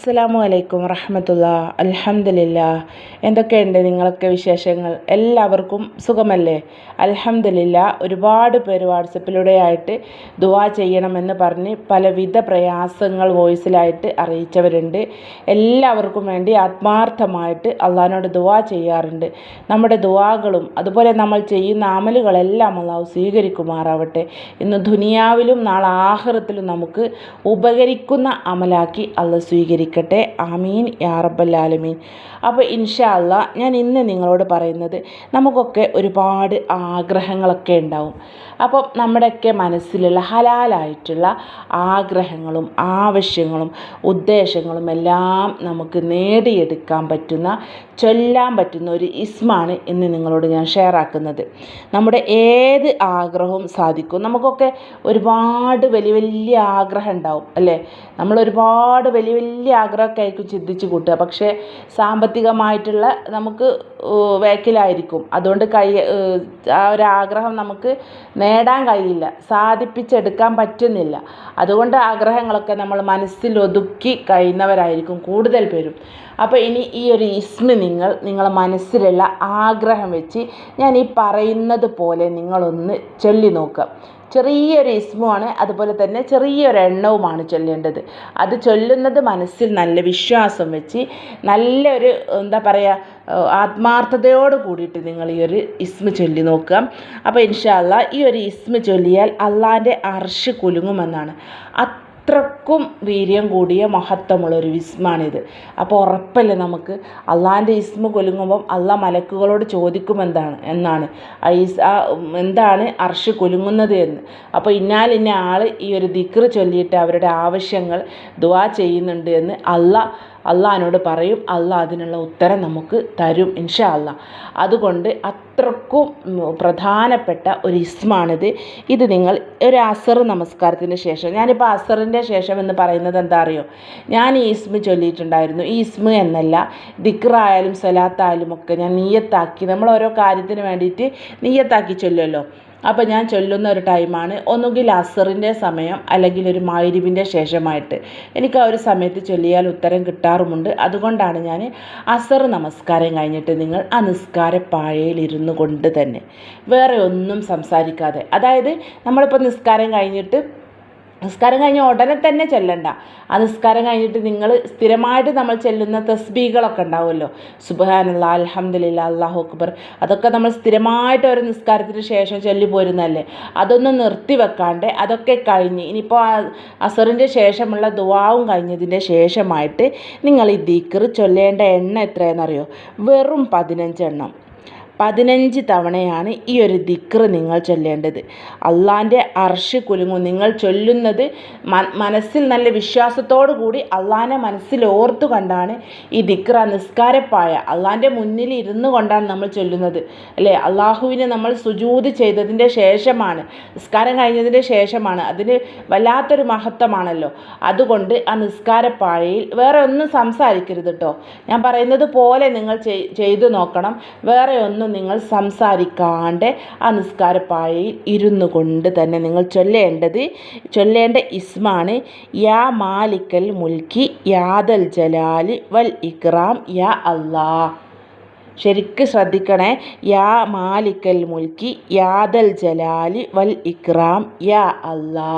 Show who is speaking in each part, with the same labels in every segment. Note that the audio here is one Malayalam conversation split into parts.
Speaker 1: അസ്സാം വലൈക്കും റഹമത്തുള്ള അലഹമില്ല എന്തൊക്കെയുണ്ട് നിങ്ങളൊക്കെ വിശേഷങ്ങൾ? എല്ലാവർക്കും സുഖമല്ലേ? അലഹമില്ല ഒരുപാട് പേര് വാട്സപ്പിലൂടെ ആയിട്ട് ദുവാ ചെയ്യണമെന്ന് പറഞ്ഞ് പലവിധ പ്രയാസങ്ങൾ വോയിസിലായിട്ട് അറിയിച്ചവരുണ്ട്. എല്ലാവർക്കും വേണ്ടി ആത്മാർത്ഥമായിട്ട് അള്ളഹാനോട് ദുവാ ചെയ്യാറുണ്ട്. നമ്മുടെ ദുവാകളും അതുപോലെ നമ്മൾ ചെയ്യുന്ന അമലുകളെല്ലാം അള്ളാഹു സ്വീകരിക്കുമാറാവട്ടെ. ഇന്ന് ദുനിയാവിലും നാളെ ആഹൃത്തിലും നമുക്ക് ഉപകരിക്കുന്ന അമലാക്കി അള്ളാഹ് സ്വീകരിക്കും. സ്വീകരിക്കട്ടെ ആമീൻ യാ റബ്ബല്ലാലമീൻ അപ്പോൾ ഇൻഷാ അല്ല ഞാൻ ഇന്ന് നിങ്ങളോട് പറയുന്നത് നമുക്കൊക്കെ ഒരുപാട് ആഗ്രഹങ്ങളൊക്കെ ഉണ്ടാവും. അപ്പം നമ്മുടെയൊക്കെ മനസ്സിലുള്ള ഹലാലായിട്ടുള്ള ആഗ്രഹങ്ങളും ആവശ്യങ്ങളും ഉദ്ദേശങ്ങളും എല്ലാം നമുക്ക് നേടിയെടുക്കാൻ പറ്റുന്ന ചൊല്ലാൻ പറ്റുന്ന ഒരു ഇസ്മാണ് ഇന്ന് നിങ്ങളോട് ഞാൻ ഷെയർ ആക്കുന്നത്. നമ്മുടെ ഏത് ആഗ്രഹവും സാധിക്കും. നമുക്കൊക്കെ ഒരുപാട് വലിയ വലിയ ആഗ്രഹം ഉണ്ടാവും അല്ലേ? നമ്മൾ ഒരുപാട് വലിയ വലിയ ആഗ്രഹമൊക്കെ ആയിരിക്കും ചിന്തിച്ച് കൂട്ടുക. പക്ഷേ സാമ്പത്തികമായിട്ടുള്ള നമുക്ക് വേക്കിലായിരിക്കും അതുകൊണ്ട് കൈ ആ ഒരു ആഗ്രഹം നമുക്ക് നേടാൻ കഴിയില്ല. സാധിപ്പിച്ചെടുക്കാൻ പറ്റുന്നില്ല. അതുകൊണ്ട് ആഗ്രഹങ്ങളൊക്കെ നമ്മൾ മനസ്സിൽ ഒതുക്കി കഴിയുന്നവരായിരിക്കും കൂടുതൽ പേരും. അപ്പോൾ ഇനി ഈ ഒരു ഇസ്മി നിങ്ങൾ നിങ്ങളെ മനസ്സിലുള്ള ആഗ്രഹം വെച്ച് ഞാൻ ഈ പറയുന്നത് പോലെ നിങ്ങളൊന്ന് ചൊല്ലി നോക്കുക. ചെറിയൊരു ഇസ്മുമാണ് അതുപോലെ തന്നെ ചെറിയൊരു എണ്ണവുമാണ് ചൊല്ലേണ്ടത്. അത് ചൊല്ലുന്നത് മനസ്സിൽ നല്ല വിശ്വാസം വെച്ച് നല്ലൊരു എന്താ പറയുക ആത്മാർത്ഥതയോട് കൂടിയിട്ട് നിങ്ങൾ ഈ ഒരു ഇസ്മ ചൊല്ലി നോക്കുക. അപ്പോൾ ഇൻഷാല്ല ഈ ഒരു ഇസ്മ ചൊല്ലിയാൽ അള്ളാന്റെ അർഷ് കുലുങ്ങുമെന്നാണ്. അത്രക്കും വീര്യം കൂടിയ മഹത്വമുള്ളൊരു ഇസ്മാണിത് അപ്പോൾ ഉറപ്പല്ലേ നമുക്ക്? അള്ളാന്റെ ഇസ്മ കൊലുങ്ങുമ്പം അള്ളാ മലക്കുകളോട് ചോദിക്കും എന്താണ് എന്നാണ്. ആ എന്താണ് അർഷ് കൊലുങ്ങുന്നത് എന്ന്. അപ്പോൾ ഇന്നാൽ ഇന്ന ആൾ ഈ ഒരു ദിക്ർ ചൊല്ലിയിട്ട് അവരുടെ ആവശ്യങ്ങൾ ദുവാ ചെയ്യുന്നുണ്ട് എന്ന് അള്ളാ അള്ളഹാനോട് പറയും അള്ളാഹ് അതിനുള്ള ഉത്തരം നമുക്ക് തരും ഇൻഷാ അള്ളാ. അതുകൊണ്ട് അത്രക്കും പ്രധാനപ്പെട്ട ഒരു ഇസ്മാണിത്. ഇത് നിങ്ങൾ ഒരു അസർ നമസ്കാരത്തിന് ശേഷം ഞാനിപ്പോൾ അസറിന്റെ ശേഷം എന്ന് പറയുന്നത് എന്താ അറിയോ? ഞാൻ ഈ ഇസ്മ ചൊല്ലിയിട്ടുണ്ടായിരുന്നു. ഈ ഇസ്മ എന്നല്ല ദിക്റായാലും സലാത്തായാലും ഒക്കെ ഞാൻ നീയത്താക്കി നമ്മൾ ഓരോ കാര്യത്തിന് വേണ്ടിയിട്ട് നീയത്താക്കി ചൊല്ലുമല്ലോ അപ്പോൾ ഞാൻ ചൊല്ലുന്ന ഒരു ടൈമാണ് ഒന്നുകിൽ അസറിന്റെ സമയം അല്ലെങ്കിൽ ഒരു മായിരിവിന്റെ ശേഷമായിട്ട്. എനിക്ക് ആ ഒരു സമയത്ത് ചൊല്ലിയാൽ ഉത്തരം കിട്ടാറുമുണ്ട്. അതുകൊണ്ടാണ് ഞാൻ അസർ നമസ്കാരം കഴിഞ്ഞിട്ട് നിങ്ങൾ ആ നിസ്കാര ഇരുന്നു കൊണ്ട് തന്നെ വേറെ ഒന്നും സംസാരിക്കാതെ. അതായത് നമ്മളിപ്പോൾ നിസ്കാരം കഴിഞ്ഞിട്ട് നിസ്കാരം കഴിഞ്ഞ ഉടനെ തന്നെ ചെല്ലണ്ട. ആ നിസ്കാരം കഴിഞ്ഞിട്ട് നിങ്ങൾ സ്ഥിരമായിട്ട് നമ്മൾ ചെല്ലുന്ന തസ്ബീകളൊക്കെ ഉണ്ടാവുമല്ലോ. സുബാനുള്ള അലഹമ്മദില്ല അള്ളാഹു അക്ബർ. അതൊക്കെ നമ്മൾ സ്ഥിരമായിട്ട് ഒരു നിസ്കാരത്തിന് ശേഷം ചൊല്ലി പോരുന്നതല്ലേ? അതൊന്നും നിർത്തി വെക്കാണ്ട് അതൊക്കെ കഴിഞ്ഞ് ഇനിയിപ്പോൾ അസറിന്റെ ശേഷമുള്ള ദുവാവും കഴിഞ്ഞതിന്റെ ശേഷമായിട്ട് നിങ്ങൾ ഈ ദീക്കർ ചൊല്ലേണ്ട എണ്ണ എത്രയെന്നറിയോ വെറും പതിനഞ്ചെണ്ണം. പതിനഞ്ച് തവണയാണ് ഈ ഒരു ദിക്ർ നിങ്ങൾ ചൊല്ലേണ്ടത്. അള്ളാന്റെ അർഷ് കുലുങ്ങും. നിങ്ങൾ ചൊല്ലുന്നത് മനസ്സിൽ നല്ല വിശ്വാസത്തോടു കൂടി അള്ളാനെ മനസ്സിൽ ഓർത്തു കണ്ടാണ് ഈ ദിക്ർ നിസ്കാരപ്പായ. അള്ളാന്റെ മുന്നിൽ ഇരുന്നു കൊണ്ടാണ് നമ്മൾ ചൊല്ലുന്നത്. അല്ലേ? അള്ളാഹുവിനെ നമ്മൾ സുജൂത് ചെയ്തതിന്റെ ശേഷമാണ് നിസ്കാരം കഴിഞ്ഞതിന്റെ ശേഷമാണ്. അതിന് വല്ലാത്തൊരു മഹത്വമാണല്ലോ. അതുകൊണ്ട് ആ നിസ്കാരപ്പാഴയിൽ വേറെ ഒന്നും സംസാരിക്കരുത് കേട്ടോ ഞാൻ പറയുന്നത് പോലെ നിങ്ങൾ ചെയ്തു നോക്കണം. വേറെ ഒന്നും നിങ്ങൾ സംസാരിക്കാണ്ട് ആ നിസ്കാരപ്പായയിൽ ഇരുന്നു കൊണ്ട് തന്നെ നിങ്ങൾ ചൊല്ലേണ്ടത് ചൊല്ലേണ്ട ഇസ്മാണ് യാ മാലിക്കൽ മുൽക്കി യാദൽ ജലാലി വൽ ഇക്രാം യാ അള്ളാ ശരിക്ക് ശ്രദ്ധിക്കണേ യാ മാലിക്കൽ മുൽക്കി യാദൽ ജലാലി വൽ ഇക്രാം യാ അള്ളാ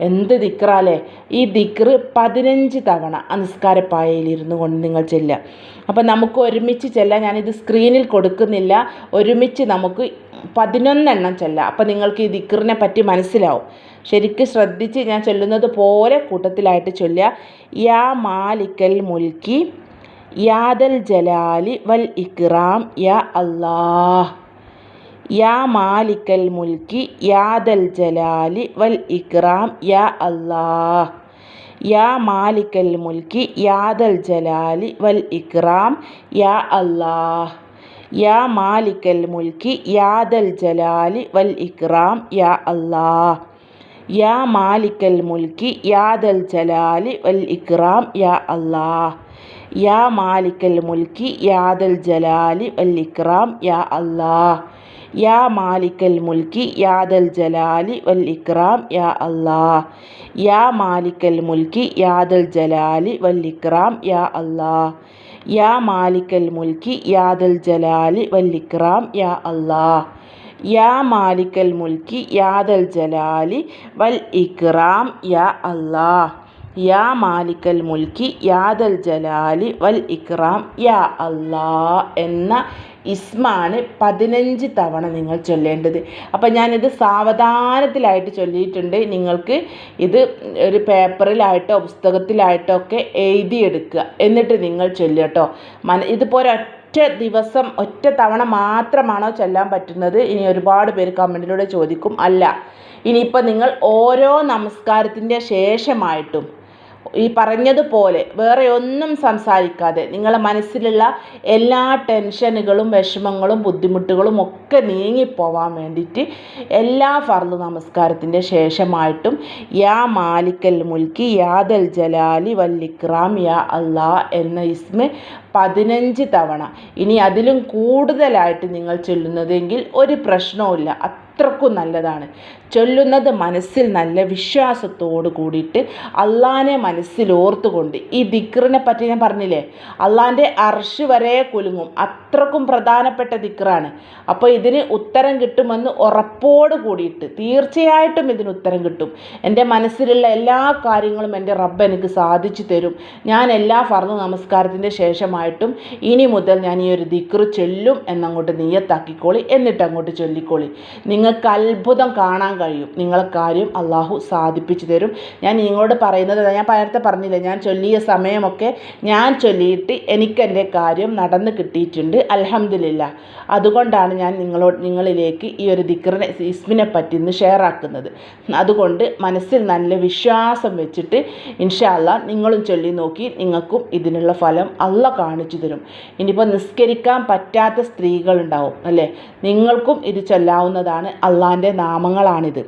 Speaker 1: എന്ത് ദിക്റാലേ ഈ ദിക്റ് പതിനഞ്ച് തവണ ആ നിസ്കാരപ്പായയിലിരുന്നു കൊണ്ട് നിങ്ങൾ ചെല്ലുക. അപ്പം നമുക്ക് ഒരുമിച്ച് ചെല്ലാം ഞാനിത് സ്ക്രീനിൽ കൊടുക്കുന്നില്ല. ഒരുമിച്ച് നമുക്ക് പതിനൊന്നെണ്ണം ചെല്ലാം. അപ്പം നിങ്ങൾക്ക് ഈ ദിക്കറിനെ പറ്റി മനസ്സിലാവും. ശരിക്കും ശ്രദ്ധിച്ച് ഞാൻ ചൊല്ലുന്നത് പോലെ കൂട്ടത്തിലായിട്ട് ചൊല്ലുക. യാ മാലിക്കൽ മുൽക്കി യാദൽ ജലാലി വൽ ഇക്റാം യാ അല്ലാഹ്. യാ മാലിക്കൽ മുൽക്കി യാദൽ ജലാലി വൽ ഇക്റാം യാ അല്ലാഹ്. യാ മാലിക്കൽ മുൽക്കി യാദൽ ജലാലി വൽ ഇക്രാം യാ അല്ലാഹ്. യാ മാലിക്കൽ മുൽക്കി യാദൽ ജലാലി വൽ ഇക്രാം യാ അല്ലാഹ്. യാ മാലിക്കൽ മുൽക്കി യാദൽ ജലാലി വൽ ഇക്രാം യാ അല്ലാഹ്. യാ മാലിക്കൽ മുൽക്കി യാദൽ ജലാലി വൽ ഇക്രാം യാ അല്ലാഹ്. യാ മാലിക്കൽ മുൽക്കി യാദൽ ജലാലി വൽ ഇക്റാം യാ അല്ലാ യാ മാലിക്കൽ മുൽക്കി യാദൽ ജലാലി വൽ ഇക്റാം യാ അല്ലാ യാ മാലിക്കൽ മുൽക്കി യാദൽ ജലാലി വൽ ഇക്റാം യാ അല്ലാ യാ മാലിക്കൽ മുൽക്കി യാദൽ ജലാലി വൽ ഇക്റാം യാ അല്ലാ യാ മാലിക്കൽ മുൽക്കി യാദൽ ജലാലി വൽ ഇക്രാം യാ അല്ലാ എന്ന ഇസ്മാണ് പതിനഞ്ച് തവണ നിങ്ങൾ ചൊല്ലേണ്ടത്. അപ്പം ഞാനിത് സാവധാനത്തിലായിട്ട് ചൊല്ലിയിട്ടുണ്ട്. നിങ്ങൾക്ക് ഇത് ഒരു പേപ്പറിലായിട്ടോ പുസ്തകത്തിലായിട്ടോ ഒക്കെ എഴുതിയെടുക്കുക. എന്നിട്ട് നിങ്ങൾ ചൊല്ലുക മന ഇതിപ്പോൾ ഒറ്റ ദിവസം ഒറ്റ തവണ മാത്രമാണോ ചൊല്ലാൻ പറ്റുന്നത്? ഇനി ഒരുപാട് പേര് കമന്റിലൂടെ ചോദിക്കും. അല്ല. ഇനിയിപ്പോൾ നിങ്ങൾ ഓരോ നമസ്കാരത്തിന്റെ ശേഷമായിട്ടും ഈ പറഞ്ഞതുപോലെ വേറെ ഒന്നും സംസാരിക്കാതെ നിങ്ങളുടെ മനസ്സിലുള്ള എല്ലാ ടെൻഷനുകളും വിഷമങ്ങളും ബുദ്ധിമുട്ടുകളും ഒക്കെ നീങ്ങിപ്പോവാൻ വേണ്ടിയിട്ട് എല്ലാ ഫർദ് നമസ്കാരത്തിന്റെ ശേഷമായിട്ടും യാ മാലിക്കൽ മുൽക്കി യാദൽ ജലാലി വല്ലിക്രാം യാ അള്ളാ എന്ന ഇസ്മ പതിനഞ്ച് തവണ. ഇനി അതിലും കൂടുതലായിട്ട് നിങ്ങൾ ചൊല്ലുന്നതെങ്കിൽ ഒരു പ്രശ്നവുമില്ല. അത്രക്കും നല്ലതാണ്. ചൊല്ലുന്നത് മനസ്സിൽ നല്ല വിശ്വാസത്തോട് കൂടിയിട്ട് അള്ളാനെ മനസ്സിൽ ഓർത്തുകൊണ്ട് ഈ ദിക്റിനെ പറ്റി ഞാൻ പറഞ്ഞില്ലേ? അള്ളാന്റെ അർഷ് വരെ കുലുങ്ങും. അത്രക്കും പ്രധാനപ്പെട്ട ദിക്റാണ്. അപ്പോൾ ഇതിന് ഉത്തരം കിട്ടുമെന്ന് ഉറപ്പോട് കൂടിയിട്ട് തീർച്ചയായിട്ടും ഇതിന് ഉത്തരം കിട്ടും. എന്റെ മനസ്സിലുള്ള എല്ലാ കാര്യങ്ങളും എന്റെ റബ്ബ് എനിക്ക് സാധിച്ചു തരും. ഞാൻ എല്ലാ ഫർദ് നമസ്കാരത്തിന്റെ ശേഷമായിട്ടും ഇനി മുതൽ ഞാൻ ഈ ഒരു ദിക്റ് ചൊല്ലും എന്നങ്ങോട്ട് നീയത്താക്കിക്കോളി എന്നിട്ട് അങ്ങോട്ട് ചൊല്ലിക്കോളി നിങ്ങൾക്ക് അത്ഭുതം കാണാൻ കഴിയും. നിങ്ങളെ കാര്യം അള്ളാഹു സാധിപ്പിച്ചു തരും. ഞാൻ നിങ്ങളോട് പറയുന്നത് ഞാൻ നേരത്തെ പറഞ്ഞില്ല ഞാൻ ചൊല്ലിയ സമയമൊക്കെ ഞാൻ ചൊല്ലിയിട്ട് എനിക്കെന്റെ കാര്യം നടന്ന് കിട്ടിയിട്ടുണ്ട്. അലഹമില്ല അതുകൊണ്ടാണ് ഞാൻ നിങ്ങളോട് നിങ്ങളിലേക്ക് ഈ ഒരു ദിക്റിനെ ഇസ്മിനെ പറ്റി ഇന്ന് ഷെയർ ആക്കുന്നത്. അതുകൊണ്ട് മനസ്സിൽ നല്ല വിശ്വാസം വെച്ചിട്ട് ഇൻഷാല്ല നിങ്ങളും ചൊല്ലി നോക്കി നിങ്ങൾക്കും ഇതിനുള്ള ഫലം അള്ള കാണിച്ചു തരും. ഇനിയിപ്പോൾ നിസ്കരിക്കാൻ പറ്റാത്ത സ്ത്രീകളുണ്ടാവും അല്ലേ? നിങ്ങൾക്കും ഇത് ചൊല്ലാവുന്നതാണ് അള്ളാന്റെ നാമങ്ങളാണിത്.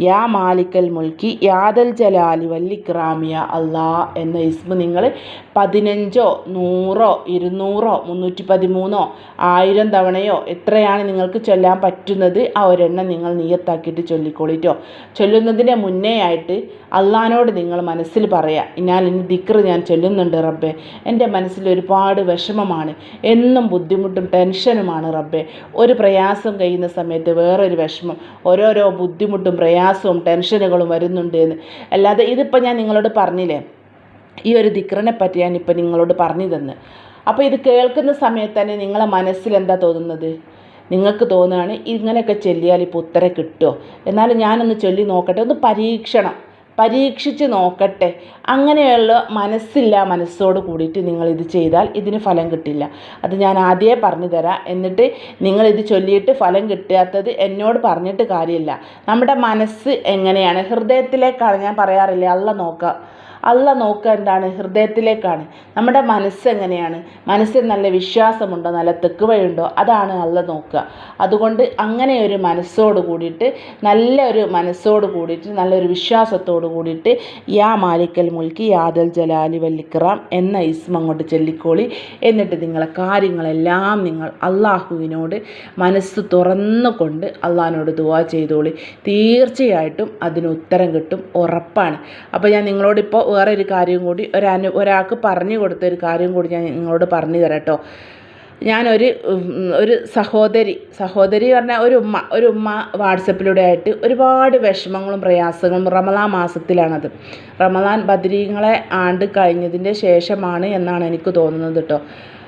Speaker 1: യാ മാലിക്കൽ മുൽക്കി യാദൽ ജലാലി വല്ലിക്രാമിയ അള്ളാ എന്ന ഇസ്മ നിങ്ങൾ പതിനഞ്ചോ നൂറോ ഇരുന്നൂറോ മുന്നൂറ്റി പതിമൂന്നോ ആയിരം തവണയോ എത്രയാണ് നിങ്ങൾക്ക് ചൊല്ലാൻ പറ്റുന്നത് ആ ഒരെണ്ണം നിങ്ങൾ നീയത്താക്കിയിട്ട് ചൊല്ലിക്കോളിട്ടോ ചൊല്ലുന്നതിന്റെ മുന്നേ ആയിട്ട് അള്ളഹാനോട് നിങ്ങൾ മനസ്സിൽ പറയുക ഞാൻ ഇനി ദിക്ർ ഞാൻ ചൊല്ലുന്നുണ്ട് റബ്ബെ എന്റെ മനസ്സിൽ ഒരുപാട് വിഷമമാണ് എന്നും ബുദ്ധിമുട്ടും ടെൻഷനുമാണ് റബ്ബെ ഒരു പ്രയാസം കഴിയുന്ന സമയത്ത് വേറൊരു വിഷമം ഓരോരോ ബുദ്ധിമുട്ടും പ്രയാസവും ടെൻഷനുകളും വരുന്നുണ്ട് എന്ന്. അല്ലാതെ ഇതിപ്പോൾ ഞാൻ നിങ്ങളോട് പറഞ്ഞില്ലേ ഈ ഒരു ദിക്റിനെ പറ്റി ഞാനിപ്പോൾ നിങ്ങളോട് പറഞ്ഞു തന്ന് അപ്പോൾ ഇത് കേൾക്കുന്ന സമയത്ത് തന്നെ നിങ്ങളെ മനസ്സിൽ എന്താ തോന്നുന്നത്? നിങ്ങൾക്ക് തോന്നുകയാണ് ഇങ്ങനെയൊക്കെ ചൊല്ലിയാൽ ഇപ്പോൾ ഉത്തരം കിട്ടുമോ എന്നാലും ഞാനൊന്ന് ചൊല്ലി നോക്കട്ടെ ഒന്ന് പരീക്ഷണം. പരീക്ഷിച്ച് നോക്കട്ടെ. അങ്ങനെയുള്ള മനസ്സില്ല മനസ്സോട് കൂടിയിട്ട് നിങ്ങളിത് ചെയ്താൽ ഇതിന് ഫലം കിട്ടില്ല. അത് ഞാൻ ആദ്യമേ പറഞ്ഞു തരാം. എന്നിട്ട് നിങ്ങളിത് ചൊല്ലിയിട്ട് ഫലം കിട്ടാത്തത് എന്നോട് പറഞ്ഞിട്ട് കാര്യമില്ല. നമ്മുടെ മനസ്സ് എങ്ങനെയാണ്? ഹൃദയത്തിലേക്കാണ് ഞാൻ പറയാറില്ലേ അള്ള നോക്കുക അല്ല നോക്കുക എന്താണ്? ഹൃദയത്തിലേക്കാണ്. നമ്മുടെ മനസ്സ് എങ്ങനെയാണ് മനസ്സിൽ നല്ല വിശ്വാസമുണ്ടോ? നല്ല തെക്കുവയുണ്ടോ? അതാണ് അല്ല നോക്കുക. അതുകൊണ്ട് അങ്ങനെ ഒരു മനസ്സോട് കൂടിയിട്ട് നല്ല ഒരു മനസ്സോട് കൂടിയിട്ട് നല്ലൊരു വിശ്വാസത്തോട് കൂടിയിട്ട് യാ മാലിക്കൽ മുൽക്കി യാദൽ ജലാലി വല്ലിക്കറാം എന്ന ഇസ്മ അങ്ങോട്ട് ചൊല്ലിക്കോളി. എന്നിട്ട് നിങ്ങളെ കാര്യങ്ങളെല്ലാം നിങ്ങൾ അള്ളാഹുവിനോട് മനസ്സ് തുറന്നുകൊണ്ട് അള്ളാഹിനോട് ദുവാ ചെയ്തോളി. തീർച്ചയായിട്ടും അതിന് ഉത്തരം കിട്ടും. ഉറപ്പാണ്. അപ്പോൾ ഞാൻ നിങ്ങളോടിപ്പോൾ വേറെ ഒരു കാര്യം കൂടി ഒരു അനു ഒരാൾക്ക് പറഞ്ഞു കൊടുത്ത ഒരു കാര്യം കൂടി ഞാൻ നിങ്ങളോട് പറഞ്ഞു തരാം കേട്ടോ. ഞാനൊരു ഒരു സഹോദരി സഹോദരി പറഞ്ഞാൽ ഒരു ഉമ്മ ഒരു ഉമ്മ വാട്സപ്പിലൂടെ ആയിട്ട് ഒരുപാട് വിഷമങ്ങളും പ്രയാസങ്ങളും റമലാൻ മാസത്തിലാണത്. റമലാൻ ബദ്രീങ്ങളെ ആണ്ട് കഴിഞ്ഞതിന്റെ ശേഷമാണ് എന്നാണ് എനിക്ക് തോന്നുന്നത് കേട്ടോ.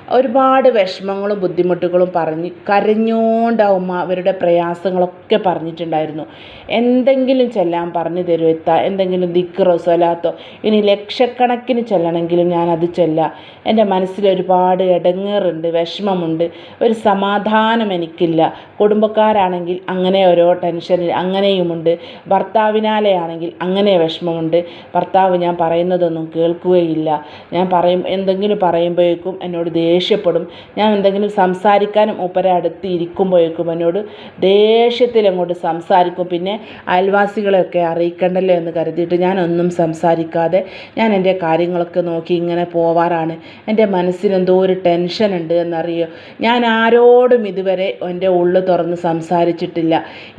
Speaker 1: ഒരുപാട് വിഷമങ്ങളും ബുദ്ധിമുട്ടുകളും പറഞ്ഞ് കരഞ്ഞോണ്ട് അവരുടെ പ്രയാസങ്ങളൊക്കെ പറഞ്ഞിട്ടുണ്ടായിരുന്നു. എന്തെങ്കിലും ചെല്ലാൻ പറഞ്ഞു തരുമോ എന്തെങ്കിലും ദിക്കറോ സ്വലാത്തോ? ഇനി ലക്ഷക്കണക്കിന് ചെല്ലണമെങ്കിലും അത് ചെല്ലാം. എന്റെ മനസ്സിൽ ഒരുപാട് ഇടങ്ങേറുണ്ട് വിഷമമുണ്ട്. ഒരു സമാധാനം എനിക്കില്ല. കുടുംബക്കാരാണെങ്കിൽ അങ്ങനെ ഓരോ ടെൻഷനിൽ അങ്ങനെയുമുണ്ട്. ഭർത്താവിനാലെയാണെങ്കിൽ അങ്ങനെ വിഷമമുണ്ട്. ഭർത്താവ് ഞാൻ പറയുന്നതൊന്നും കേൾക്കുകയില്ല. ഞാൻ പറയും എന്തെങ്കിലും പറയുമ്പോഴേക്കും എന്നോട് ദേഷ്യം ദേഷ്യപ്പെടും. ഞാൻ എന്തെങ്കിലും സംസാരിക്കാനും മൂപ്പരെ അടുത്ത് ഇരിക്കുമ്പോഴേക്കും എന്നോട് ദേഷ്യത്തിൽ അങ്ങോട്ട് സംസാരിക്കും. പിന്നെ അയൽവാസികളെയൊക്കെ അറിയിക്കണ്ടല്ലോ എന്ന് കരുതിയിട്ട് ഞാനൊന്നും സംസാരിക്കാതെ ഞാൻ എന്റെ കാര്യങ്ങളൊക്കെ നോക്കി ഇങ്ങനെ പോവാറാണ്. എന്റെ മനസ്സിനെന്തോ ഒരു ടെൻഷൻ ഉണ്ട് എന്നറിയോ? ഞാൻ ആരോടും ഇതുവരെ എന്റെ ഉള്ളു തുറന്ന് സംസാരിച്ചിട്ടില്ല.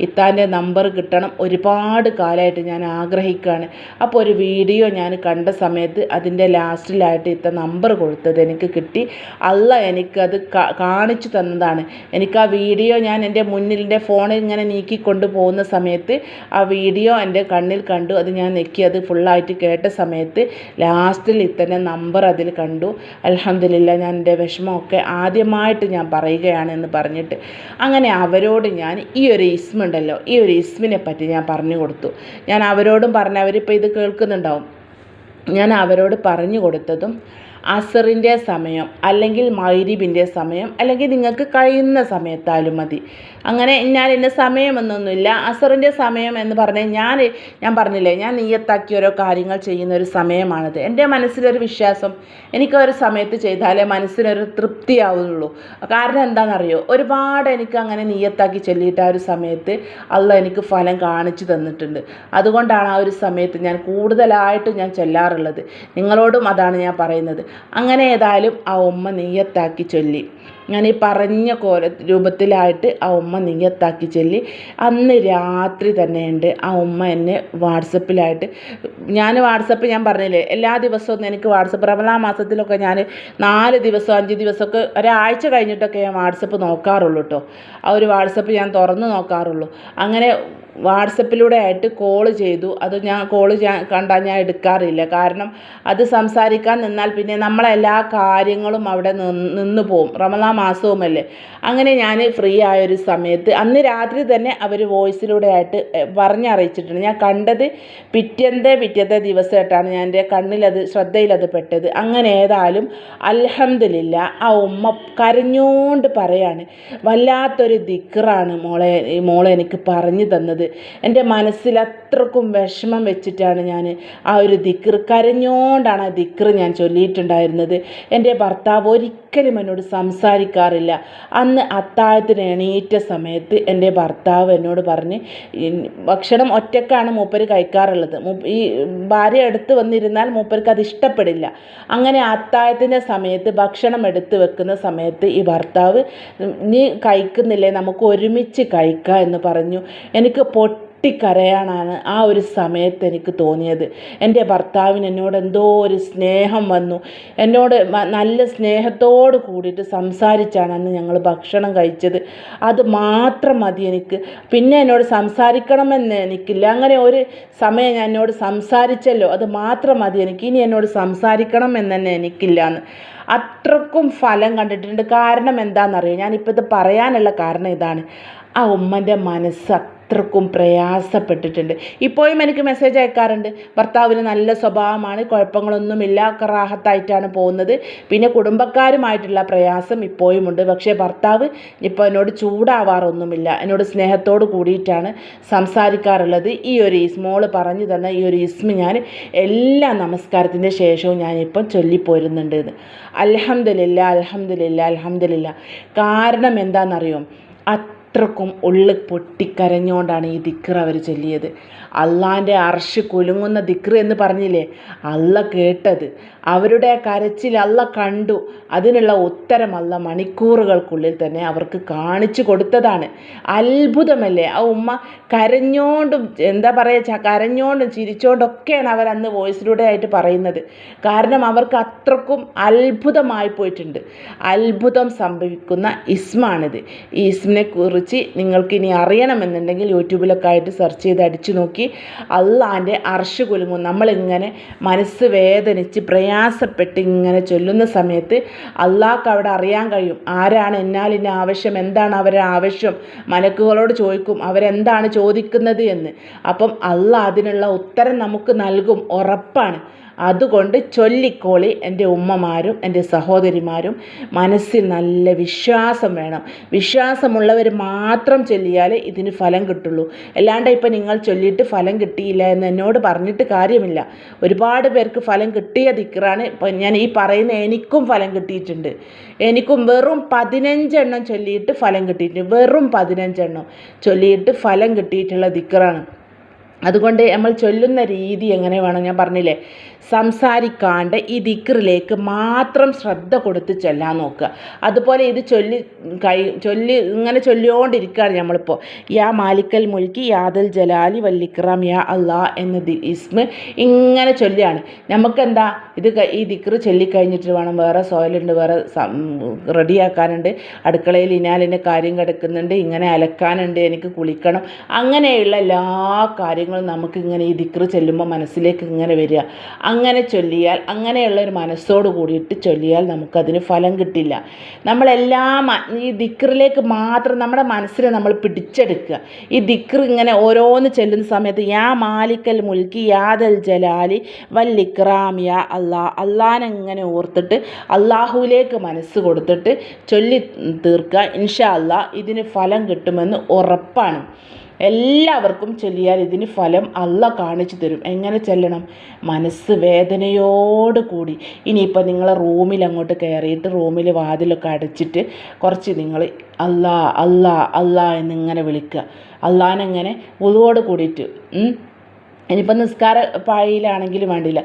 Speaker 1: ഇത്താന്റെ നമ്പർ കിട്ടണം ഒരുപാട് കാലമായിട്ട് ഞാൻ ആഗ്രഹിക്കുകയാണ്. അപ്പോൾ ഒരു വീഡിയോ ഞാൻ കണ്ട സമയത്ത് അതിന്റെ ലാസ്റ്റിലായിട്ട് ഇത്ത നമ്പർ കൊടുത്തത് എനിക്ക് കിട്ടി. അല്ല എനിക്കത് കാണിച്ചു തന്നതാണ്. എനിക്ക് ആ വീഡിയോ ഞാൻ എന്റെ മുന്നിൽ എന്റെ ഫോണിൽ ഇങ്ങനെ നീക്കിക്കൊണ്ട് പോകുന്ന സമയത്ത് ആ വീഡിയോ എന്റെ കണ്ണിൽ കണ്ടു. അത് ഞാൻ നെക്കി അത് ഫുള്ളായിട്ട് കേട്ട സമയത്ത് ലാസ്റ്റിൽ ഇത്തന്നെ നമ്പർ അതിൽ കണ്ടു. അലഹമില്ല ഞാൻ എന്റെ വിഷമമൊക്കെ ആദ്യമായിട്ട് ഞാൻ പറയുകയാണ് എന്ന് പറഞ്ഞിട്ട് അങ്ങനെ അവരോട് ഞാൻ ഈ ഒരു ഇസ്മുണ്ടല്ലോ ഈ ഒരു ഇസ്മിനെ പറ്റി ഞാൻ പറഞ്ഞു കൊടുത്തു. ഞാൻ അവരോടും പറഞ്ഞ അവരിപ്പോൾ ഇത് കേൾക്കുന്നുണ്ടാവും. ഞാൻ അവരോട് പറഞ്ഞു കൊടുത്തതും അസറിന്റെ സമയം അല്ലെങ്കിൽ മൈരിബിന്റെ സമയം അല്ലെങ്കിൽ നിങ്ങൾക്ക് കഴിയുന്ന സമയത്താലും മതി. അങ്ങനെ ഞാൻ എന്റെ സമയമെന്നൊന്നുമില്ല അസറിന്റെ സമയം എന്ന് പറഞ്ഞാൽ ഞാൻ ഞാൻ പറഞ്ഞില്ലേ ഞാൻ നീയത്താക്കി ഓരോ കാര്യങ്ങൾ ചെയ്യുന്ന ഒരു സമയമാണത്. എന്റെ മനസ്സിലൊരു വിശ്വാസം എനിക്ക് ഒരു സമയത്ത് ചെയ്താലേ മനസ്സിനൊരു തൃപ്തിയാവുന്നുള്ളൂ കാരണം എന്താണെന്നറിയോ? ഒരുപാട് എനിക്ക് അങ്ങനെ നീയത്താക്കി ചൊല്ലിയിട്ട് ആ ഒരു സമയത്ത് അല്ല എനിക്ക് ഫലം കാണിച്ചു തന്നിട്ടുണ്ട്. അതുകൊണ്ടാണ് ആ ഒരു സമയത്ത് ഞാൻ കൂടുതലായിട്ട് ഞാൻ ചൊല്ലാറുള്ളത്. നിങ്ങളോടും അതാണ് ഞാൻ പറയുന്നത്. അങ്ങനെ ഏതായാലും ആ ഉമ്മ നെയ്യത്താക്കി ചൊല്ലി. ഞാൻ ഈ പറഞ്ഞ കോല രൂപത്തിലായിട്ട് ആ ഉമ്മ നെയ്യത്താക്കി ചൊല്ലി. അന്ന് രാത്രി തന്നെയുണ്ട്. ആ ഉമ്മ എന്നെ വാട്സപ്പിലായിട്ട് ഞാൻ വാട്സപ്പ് ഞാൻ പറഞ്ഞില്ലേ എല്ലാ ദിവസവും എനിക്ക് വാട്സപ്പ് റമലാ മാസത്തിലൊക്കെ ഞാൻ നാല് ദിവസം അഞ്ച് ദിവസമൊക്കെ ഒരാഴ്ച കഴിഞ്ഞിട്ടൊക്കെ ഞാൻ വാട്സപ്പ് നോക്കാറുള്ളൂ കേട്ടോ ആ ഒരു വാട്സപ്പ് ഞാൻ തുറന്ന് നോക്കാറുള്ളൂ. അങ്ങനെ വാട്സപ്പിലൂടെ ആയിട്ട് കോൾ ചെയ്തു. അത് ഞാൻ കോൾ കണ്ടാൽ ഞാൻ എടുക്കാറില്ല. കാരണം അത് സംസാരിക്കാൻ നിന്നാൽ പിന്നെ നമ്മളെ എല്ലാ കാര്യങ്ങളും അവിടെ നിന്ന് പോവും. റമദാ മാസവുമല്ലേ? അങ്ങനെ ഞാൻ ഫ്രീ ആയൊരു സമയത്ത് അന്ന് രാത്രി തന്നെ അവർ വോയിസിലൂടെ ആയിട്ട് പറഞ്ഞറിയിച്ചിട്ടുണ്ട്. ഞാൻ കണ്ടത് പിറ്റേന്തെ പിറ്റേത്തെ ദിവസമായിട്ടാണ് ഞാൻ എന്റെ കണ്ണിലത് ശ്രദ്ധയിലത് പെട്ടത്. അങ്ങനെ ഏതായാലും അലഹമില്ല ആ ഉമ്മ കരഞ്ഞോണ്ട് പറയാണ്. വല്ലാത്തൊരു ദിക്റാണ് മോളെ മോളെ എനിക്ക് പറഞ്ഞു തന്നത്. എന്റെ മനസ്സിൽ അത്രക്കും വിഷമം വെച്ചിട്ടാണ് ഞാൻ ആ ഒരു ദിക്ർ കരഞ്ഞോണ്ടാണ് ആ ദിക്ർ ഞാൻ ചൊല്ലിയിട്ടുണ്ടായിരുന്നത്. എന്റെ ഭർത്താവ് ഒരിക്കലും എന്നോട് സംസാരിക്കാറില്ല. അന്ന് അത്താഴത്തിന് എണീറ്റ സമയത്ത് എന്റെ ഭർത്താവ് എന്നോട് പറഞ്ഞ് ഭക്ഷണം ഒറ്റക്കാണ് മൂപ്പര് കഴിക്കാറുള്ളത്. ഈ ഭാര്യ എടുത്ത് വന്നിരുന്നാൽ മൂപ്പർക്ക് അത് ഇഷ്ടപ്പെടില്ല. അങ്ങനെ അത്താഴത്തിന്റെ സമയത്ത് ഭക്ഷണം എടുത്ത് വെക്കുന്ന സമയത്ത് ഈ ഭർത്താവ് നീ കഴിക്കുന്നില്ലേ? നമുക്ക് ഒരുമിച്ച് കഴിക്കാം എന്ന് പറഞ്ഞു. എനിക്ക് പൊട്ടിക്കരയാനാണ് ആ ഒരു സമയത്ത് എനിക്ക് തോന്നിയത്. എന്റെ ഭർത്താവിന് എന്നോട് എന്തോ ഒരു സ്നേഹം വന്നു. എന്നോട് നല്ല സ്നേഹത്തോട് കൂടിയിട്ട് സംസാരിച്ചാണ് അന്ന് ഞങ്ങൾ ഭക്ഷണം കഴിച്ചത്. അത് മാത്രം മതി എനിക്ക്. പിന്നെ എന്നോട് സംസാരിക്കണമെന്ന് എനിക്കില്ല. അങ്ങനെ ഒരു സമയം ഞാൻ എന്നോട് സംസാരിച്ചല്ലോ. അത് മാത്രം മതി എനിക്ക്. ഇനി എന്നോട് സംസാരിക്കണം എന്ന് തന്നെ എനിക്കില്ല എന്ന് അത്രക്കും ഫലം കണ്ടിട്ടുണ്ട്. കാരണം എന്താണെന്നറിയോ? ഞാനിപ്പോൾ ഇത് പറയാനുള്ള കാരണം ഇതാണ്. ആ ഉമ്മന്റെ മനസ്സ് അത്രക്കും പ്രയാസപ്പെട്ടിട്ടുണ്ട്. ഇപ്പോഴും എനിക്ക് മെസ്സേജ് അയക്കാറുണ്ട്. ഭർത്താവിന് നല്ല സ്വഭാവമാണ് കുഴപ്പങ്ങളൊന്നുമില്ല റാഹത്തായിട്ടാണ് പോകുന്നത്. പിന്നെ കുടുംബക്കാരുമായിട്ടുള്ള പ്രയാസം ഇപ്പോഴുമുണ്ട്. പക്ഷേ ഭർത്താവ് ഇപ്പോൾ എന്നോട് ചൂടാവാറൊന്നുമില്ല. എന്നോട് സ്നേഹത്തോട് കൂടിയിട്ടാണ് സംസാരിക്കാറുള്ളത്. ഈ ഒരു ഇസ്മോൾ പറഞ്ഞു തന്ന ഈ ഒരു ഇസ്മ ഞാൻ എല്ലാ നമസ്കാരത്തിന്റെ ശേഷവും ഞാനിപ്പം ചൊല്ലിപ്പോരുന്നുണ്ട്. അലഹമില്ല അലഹമില്ല അലഹമില്ല കാരണം എന്താണെന്നറിയോ? അത്രക്കും ഉള്ളിൽ പൊട്ടിക്കരഞ്ഞുകൊണ്ടാണ് ഈ ദിക്ർ അവർ ചൊല്ലിയത്. അള്ളാന്റെ അർഷ് കുലുങ്ങുന്ന ദിക്ർ എന്ന് പറഞ്ഞില്ലേ? അള്ള കേട്ടത്. അവരുടെ കരച്ചിൽ അല്ല കണ്ടു. അതിനുള്ള ഉത്തരം അല്ല മണിക്കൂറുകൾക്കുള്ളിൽ തന്നെ അവർക്ക് കാണിച്ചു കൊടുത്തതാണ്. അത്ഭുതമല്ലേ? ആ ഉമ്മ കരഞ്ഞോണ്ടും എന്താ പറയുക കരഞ്ഞോണ്ടും ചിരിച്ചോണ്ടൊക്കെയാണ് അവർ അന്ന് വോയിസിലൂടെ ആയിട്ട് പറയുന്നത്. കാരണം അവർക്ക് അത്രക്കും അത്ഭുതമായി പോയിട്ടുണ്ട്. അത്ഭുതം സംഭവിക്കുന്ന ഇസ്മാണിത്. ഈ ഇസ്മിനെ കുറിച്ച് നിങ്ങൾക്ക് ഇനി അറിയണമെന്നുണ്ടെങ്കിൽ യൂട്യൂബിലൊക്കെ ആയിട്ട് സെർച്ച് ചെയ്ത് അടിച്ചു നോക്കി അള്ളാന്റെ അർഷ് കുലുങ്ങും. നമ്മളിങ്ങനെ മനസ്സ് വേദനിച്ച് പ്രയാസപ്പെട്ട് ഇങ്ങനെ ചൊല്ലുന്ന സമയത്ത് അള്ളാഹ്ക്ക് അവിടെ അറിയാൻ കഴിയും. ആരാണ് എന്നാൽ ഇന്ന ആവശ്യം? എന്താണ് അവരുടെ ആവശ്യം? മലക്കുകളോട് ചോദിക്കും അവരെന്താണ് ചോദിക്കുന്നത് എന്ന്. അപ്പം അള്ളാഹ് അതിനുള്ള ഉത്തരം നമുക്ക് നൽകും. ഉറപ്പാണ്. അതുകൊണ്ട് ചൊല്ലിക്കോളി എന്റെ ഉമ്മമാരും എന്റെ സഹോദരിമാരും മനസ്സിൽ നല്ല വിശ്വാസം വേണം. വിശ്വാസമുള്ളവർ മാത്രം ചൊല്ലിയാൽ ഇതിന് ഫലം കിട്ടുള്ളൂ. അല്ലാണ്ട് ഇപ്പം നിങ്ങൾ ചൊല്ലിയിട്ട് ഫലം കിട്ടിയില്ല എന്ന് എന്നോട് പറഞ്ഞിട്ട് കാര്യമില്ല. ഒരുപാട് പേർക്ക് ഫലം കിട്ടിയ ദിക്കറാണ് ഞാൻ ഈ പറയുന്ന എനിക്കും ഫലം കിട്ടിയിട്ടുണ്ട്. എനിക്കും വെറും പതിനഞ്ചെണ്ണം ചൊല്ലിയിട്ട് ഫലം കിട്ടിയിട്ടുണ്ട്. വെറും പതിനഞ്ചെണ്ണം ചൊല്ലിയിട്ട് ഫലം കിട്ടിയിട്ടുള്ള ദിക്കറാണ് അതുകൊണ്ട് നമ്മൾ ചൊല്ലുന്ന രീതി എങ്ങനെ വേണം ഞാൻ പറഞ്ഞില്ലേ? സംസാരിക്കാണ്ട് ഈ ദിക്റിലേക്ക് മാത്രം ശ്രദ്ധ കൊടുത്ത് ചൊല്ലാൻ നോക്കുക. അതുപോലെ ഇത് ചൊല്ലി കൈ ചൊല്ലി ഇങ്ങനെ ചൊല്ലിക്കൊണ്ടിരിക്കുകയാണ് നമ്മളിപ്പോൾ. യാ മാലിക്കൽ മുൽക്കി യാദൽ ജലാലി വല്ലിക്രാം യാ അള്ളാ എന്ന ഇസ്മ ഇങ്ങനെ ചൊല്ലിയാണ് നമുക്കെന്താ? ഇത് ഈ ദിക്റ് ചൊല്ലിക്കഴിഞ്ഞിട്ട് വേണം വേറെ സോയിലുണ്ട് വേറെ റെഡിയാക്കാനുണ്ട്. അടുക്കളയിൽ ഇനാലിന്റെ കാര്യം കിടക്കുന്നുണ്ട് ഇങ്ങനെ അലക്കാനുണ്ട് എനിക്ക് കുളിക്കണം. അങ്ങനെയുള്ള എല്ലാ കാര്യങ്ങളും നമുക്കിങ്ങനെ ഈ ദിക്റ് ചെല്ലുമ്പോൾ മനസ്സിലേക്ക് ഇങ്ങനെ വരിക. അങ്ങനെ ചൊല്ലിയാൽ അങ്ങനെയുള്ള ഒരു മനസ്സോട് കൂടിയിട്ട് ചൊല്ലിയാൽ നമുക്കതിന് ഫലം കിട്ടില്ല. നമ്മളെല്ലാം ഈ ദിക്റിലേക്ക് മാത്രം നമ്മുടെ മനസ്സിനെ നമ്മൾ പിടിച്ചെടുക്കുക. ഈ ദിക്ർ ഇങ്ങനെ ഓരോന്ന് ചെല്ലുന്ന സമയത്ത് യാ മാലിക്കൽ മുൽക്കി യാദൽ ജലാലി വല്ലിക്രാം യാ അള്ളാ അള്ളാനെ ഇങ്ങനെ ഓർത്തിട്ട് അള്ളാഹുവിലേക്ക് മനസ്സ് കൊടുത്തിട്ട് ചൊല്ലി തീർക്കുക. ഇൻഷാ അള്ളാ ഇതിന് ഫലം കിട്ടുമെന്ന് ഉറപ്പാണ്. എല്ലാവർക്കും ചൊല്ലിയാൽ ഇതിന് ഫലം അല്ല കാണിച്ചു തരും. എങ്ങനെ ചെല്ലണം? മനസ്സ് വേദനയോട് കൂടി. ഇനിയിപ്പോൾ നിങ്ങൾ റൂമിൽ അങ്ങോട്ട് കയറിയിട്ട് റൂമിൽ വാതിലൊക്കെ അടച്ചിട്ട് കുറച്ച് നിങ്ങൾ അല്ലാ അല്ലാ അല്ലാ എന്നിങ്ങനെ വിളിക്കുക. അള്ളാനെങ്ങനെ ഉളുവോട് കൂടിയിട്ട് ഇനിയിപ്പോൾ നിസ്കാര പാഴിയിലാണെങ്കിലും വേണ്ടില്ല.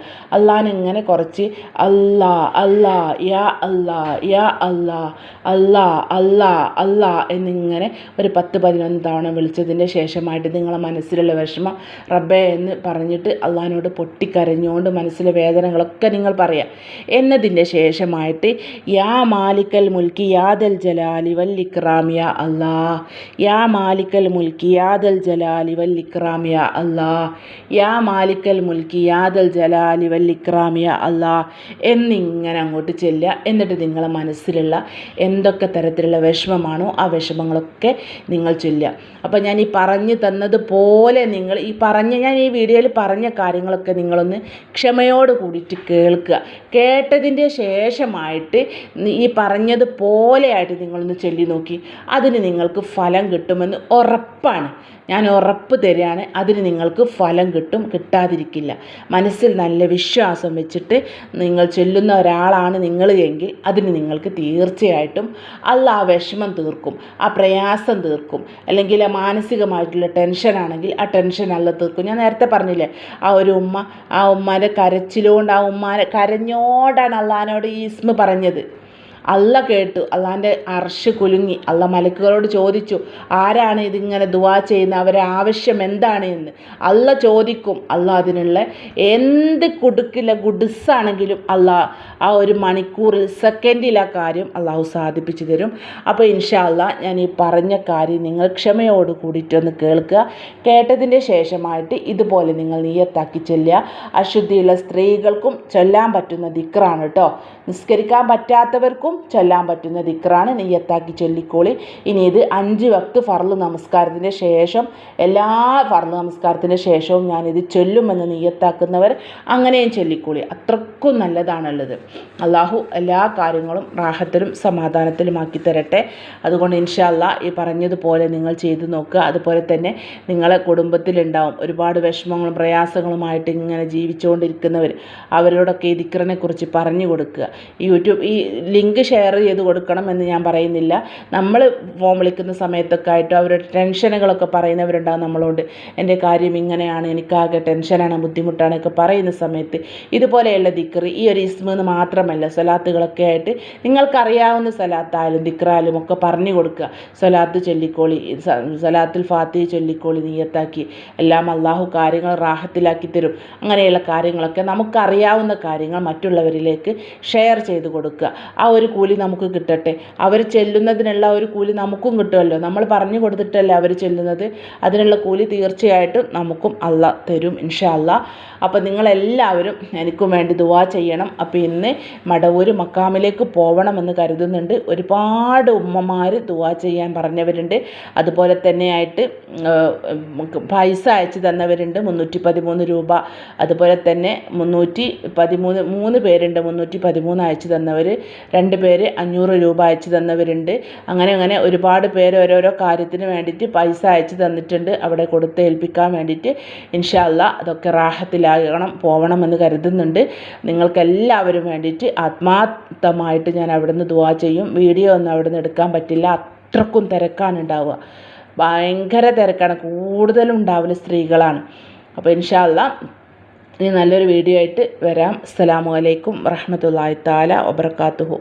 Speaker 1: ഇങ്ങനെ കുറച്ച് അല്ലാ അല്ലാ യാ അല്ലാ യാ അല്ലാ അല്ലാ അല്ലാ അല്ലാ എന്നിങ്ങനെ ഒരു പത്ത് പതിനൊന്ന് തവണ വിളിച്ചതിന്റെ ശേഷമായിട്ട് നിങ്ങളെ മനസ്സിലുള്ള വിഷമം റബ്ബേ എന്ന് പറഞ്ഞിട്ട് അള്ളാഹിനോട് പൊട്ടിക്കരഞ്ഞുകൊണ്ട് മനസ്സിലെ വേദനകളൊക്കെ നിങ്ങൾ പറയാം. എന്നതിന്റെ ശേഷമായിട്ട് യാ മാലിക്കൽ മുൽക്കി യാദൽ ജലാലി യാ അല്ലാ. യാ മാലിക്കൽ മുൽക്കി യാദൽ ജലാലി യാ അല്ലാ. യാ മാലിക്കൽ മുൽക്കി യാദൽ ജലാലി വല്ലിക്രാമിയ അള്ളാ എന്നിങ്ങനെ അങ്ങോട്ട് ചെല്ലുക. എന്നിട്ട് നിങ്ങളെ മനസ്സിലുള്ള എന്തൊക്കെ തരത്തിലുള്ള വിഷമമാണോ ആ വിഷമങ്ങളൊക്കെ നിങ്ങൾ ചൊല്ലുക. അപ്പോൾ ഞാൻ ഈ പറഞ്ഞു തന്നതുപോലെ നിങ്ങൾ ഈ പറഞ്ഞ ഞാൻ ഈ വീഡിയോയിൽ പറഞ്ഞ കാര്യങ്ങളൊക്കെ നിങ്ങളൊന്ന് ക്ഷമയോട് കൂടിയിട്ട് കേൾക്കുക. കേട്ടതിന്റെ ശേഷമായിട്ട് ഈ പറഞ്ഞതുപോലെയായിട്ട് നിങ്ങളൊന്ന് ചൊല്ലി നോക്കി. അതിന് നിങ്ങൾക്ക് ഫലം കിട്ടുമെന്ന് ഉറപ്പാണ്. ഞാൻ ഉറപ്പ് തരികയാണ് അതിന് നിങ്ങൾക്ക് ഫലം കിട്ടും കിട്ടാതിരിക്കില്ല. മനസ്സിൽ നല്ല വിശ്വാസം വെച്ചിട്ട് നിങ്ങൾ ചൊല്ലുന്ന ഒരാളാണ് നിങ്ങൾ എങ്കിൽ അതിന് നിങ്ങൾക്ക് തീർച്ചയായിട്ടും അല്ല ആ വിഷമം തീർക്കും ആ പ്രയാസം തീർക്കും. അല്ലെങ്കിൽ ആ മാനസികമായിട്ടുള്ള ടെൻഷനാണെങ്കിൽ ആ ടെൻഷൻ അല്ല തീർക്കും. ഞാൻ നേരത്തെ പറഞ്ഞില്ലേ ആ ഒരു ഉമ്മ ആ ഉമ്മാന്റെ കരച്ചിലുകൊണ്ട് ആ ഉമ്മാനെ കരഞ്ഞോടാണ് അള്ളഹാനോട് ഈ ഇസ്മ പറഞ്ഞത്. അല്ല കേട്ടു. അള്ളാന്റെ അർഷ് കുലുങ്ങി. അള്ള മലക്കുകളോട് ചോദിച്ചു ആരാണ് ഇതിങ്ങനെ ദുവാ ചെയ്യുന്നത് അവരെ ആവശ്യം എന്താണ് എന്ന്? അല്ല ചോദിക്കും അല്ല അതിനുള്ള എന്ത് കുടുക്കില്ല ഗുഡ്സാണെങ്കിലും അല്ല ആ ഒരു മണിക്കൂറിൽ സെക്കൻഡിൽ ആ കാര്യം അള്ളാഹു സാധിപ്പിച്ചു തരും. അപ്പോൾ ഇൻഷാ അല്ല ഞാൻ ഈ പറഞ്ഞ കാര്യം നിങ്ങൾ ക്ഷമയോട് കൂടിയിട്ടൊന്ന് കേൾക്കുക. കേട്ടതിന്റെ ശേഷമായിട്ട് ഇതുപോലെ നിങ്ങൾ നീയത്താക്കി ചെല്ലുക. അശുദ്ധിയുള്ള സ്ത്രീകൾക്കും ചൊല്ലാൻ പറ്റുന്ന ദിക്റാണ് കേട്ടോ നിസ്കരിക്കാൻ പറ്റാത്തവർക്കും ചൊല്ലാൻ പറ്റുന്ന ദിക്റാണ് നെയ്യത്താക്കി ചൊല്ലിക്കോളി. ഇനി ഇത് അഞ്ച് വക്ത് ഫർൾ നമസ്കാരത്തിന്റെ ശേഷം എല്ലാ ഫർൾ നമസ്കാരത്തിന്റെ ശേഷവും ഞാനിത് ചൊല്ലുമെന്ന് നെയ്യത്താക്കുന്നവർ അങ്ങനെയും ചൊല്ലിക്കോളി. അത്രക്കും നല്ലതാണുള്ളത്. അള്ളാഹു എല്ലാ കാര്യങ്ങളും റാഹത്തിലും സമാധാനത്തിലുമാക്കി തരട്ടെ. അതുകൊണ്ട് ഇൻഷാല്ല ഈ പറഞ്ഞതുപോലെ നിങ്ങൾ ചെയ്തു നോക്കുക. അതുപോലെ തന്നെ നിങ്ങളെ കുടുംബത്തിലുണ്ടാവും ഒരുപാട് വിഷമങ്ങളും പ്രയാസങ്ങളുമായിട്ട് ഇങ്ങനെ ജീവിച്ചുകൊണ്ടിരിക്കുന്നവർ അവരോടൊക്കെ ഈ ദിക്റിനെ കുറിച്ച് പറഞ്ഞു കൊടുക്കുക. യൂട്യൂബ് ഈ ലിങ്ക് ഷെയർ ചെയ്ത് കൊടുക്കണം എന്ന് ഞാൻ പറയുന്നില്ല. നമ്മൾ ഫോൺ വിളിക്കുന്ന സമയത്തൊക്കെ ആയിട്ട് അവരുടെ ടെൻഷനുകളൊക്കെ പറയുന്നവരുണ്ടാകും നമ്മളോട് എന്റെ കാര്യം ഇങ്ങനെയാണ് എനിക്കാകെ ടെൻഷനാണ് ബുദ്ധിമുട്ടാണ് ഒക്കെ പറയുന്ന സമയത്ത് ഇതുപോലെയുള്ള ദിക്റി ഈ ഒരു ഇസ്മെന്ന് മാത്രമല്ല സ്വലാത്തുകളൊക്കെ ആയിട്ട് നിങ്ങൾക്കറിയാവുന്ന സ്വലാത്തായാലും ദിക്റായാലും ഒക്കെ പറഞ്ഞു കൊടുക്കുക. സ്വലാത്ത് ചൊല്ലിക്കോളി സ്വലാത്തുൽ ഫാത്തി ചൊല്ലിക്കോളി നീയത്താക്കി. എല്ലാം അള്ളാഹു കാര്യങ്ങൾ റാഹത്തിലാക്കി തരും. അങ്ങനെയുള്ള കാര്യങ്ങളൊക്കെ നമുക്കറിയാവുന്ന കാര്യങ്ങൾ മറ്റുള്ളവരിലേക്ക് ഷെയർ ചെയ്ത് കൊടുക്കുക. ആ ഒരു കൂലി നമുക്ക് കിട്ടട്ടെ. അവർ ചെല്ലുന്നതിനുള്ള ഒരു കൂലി നമുക്കും കിട്ടുമല്ലോ. നമ്മൾ പറഞ്ഞു കൊടുത്തിട്ടല്ലേ അവർ ചെല്ലുന്നത്. അതിനുള്ള കൂലി തീർച്ചയായിട്ടും നമുക്കും അല്ല തരും ഇൻഷാ അല്ല അപ്പോൾ നിങ്ങളെല്ലാവരും എനിക്കും വേണ്ടി ദുവാ ചെയ്യണം. അപ്പോൾ ഇന്ന് മടവൂർ മക്കാമിലേക്ക് പോകണമെന്ന് കരുതുന്നുണ്ട്. ഒരുപാട് ഉമ്മമാർ ദുവാ ചെയ്യാൻ പറഞ്ഞവരുണ്ട്. അതുപോലെ തന്നെയായിട്ട് പൈസ അയച്ചു തന്നവരുണ്ട്. മുന്നൂറ്റി പതിമൂന്ന് രൂപ. അതുപോലെ തന്നെ മുന്നൂറ്റി പതിമൂന്ന് മൂന്ന് പേരുണ്ട്. മുന്നൂറ്റി പതിമൂന്ന് അയച്ചു തന്നവർ രണ്ട് പേര് അഞ്ഞൂറ് രൂപ അയച്ചു തന്നവരുണ്ട്. അങ്ങനെ അങ്ങനെ ഒരുപാട് പേര് ഓരോരോ കാര്യത്തിന് വേണ്ടിയിട്ട് പൈസ അയച്ചു തന്നിട്ടുണ്ട്. അവിടെ കൊടുത്ത് ഏൽപ്പിക്കാൻ വേണ്ടിയിട്ട് ഇൻഷാല്ല അതൊക്കെ റാഹത്തിലാകണം പോകണമെന്ന് കരുതുന്നുണ്ട്. നിങ്ങൾക്കെല്ലാവരും വേണ്ടിയിട്ട് ആത്മാർത്ഥമായിട്ട് ഞാൻ അവിടുന്ന് ദുവാ ചെയ്യും. വീഡിയോ ഒന്നും അവിടുന്ന് എടുക്കാൻ പറ്റില്ല. അത്രക്കും തിരക്കാണ് ഉണ്ടാവുക. ഭയങ്കര തിരക്കാണ്. കൂടുതലും ഉണ്ടാവൽ സ്ത്രീകളാണ്. അപ്പോൾ ഇൻഷാല്ല ഇനി നല്ലൊരു വീഡിയോ ആയിട്ട് വരാം. അസ്സലാമു അലൈക്കും വറഹ്മത്തുള്ളാഹി തആല വബറകാതുഹു.